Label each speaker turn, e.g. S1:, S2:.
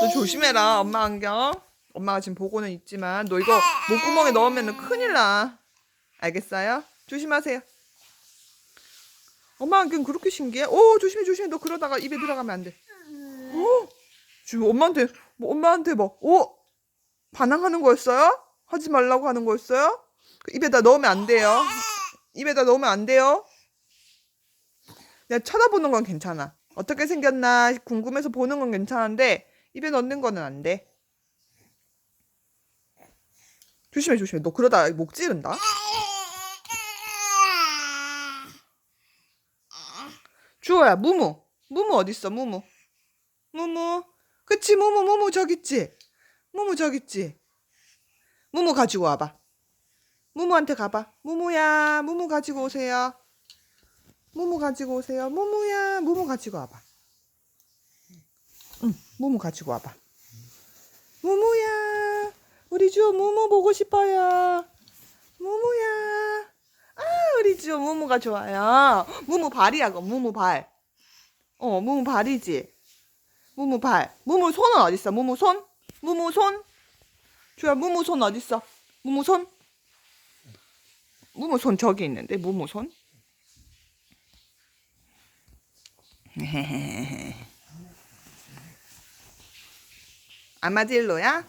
S1: 너 조심해라 엄마 안경 엄마가 지금 보고는 있지만 너 이거 목구멍에 넣으면 큰일 나 알겠어요? 조심하세요 엄마 안경 그렇게 신기해? 오 조심해 조심해 너 그러다가 입에 들어가면 안돼 어? 지금 엄마한테 뭐 엄마한테 뭐 오? 반항하는 거였어요? 하지 말라고 하는 거였어요? 그 입에다 넣으면 안 돼요 입에다 넣으면 안 돼요 그냥 쳐다보는 건 괜찮아 어떻게 생겼나 궁금해서 보는 건 괜찮은데 입에 넣는 거는 안 돼. 조심해 조심해. 너 그러다 목 찌른다. 주호야 무무. 무무 어딨어 무무. 무무. 그치 무무 무무 저기 있지. 무무 저기 있지. 무무 가지고 와봐. 무무한테 가봐. 무무야 무무 가지고 오세요. 무무 가지고 오세요. 무무야 무무 가지고 와봐. 응, 무무 가지고 와봐. 무무야, 우리 주호 무무 보고 싶어요. 무무야. 아, 우리 주호 무무가 좋아요. 무무 발이야, 그거 무무 발. 어, 무무 발이지. 무무 발. 무무 손은 어딨어? 무무 손? 무무 손? 주야, 무무 손 어딨어? 무무 손? 무무 손 저기 있는데, 무무 손? 아마딜로야?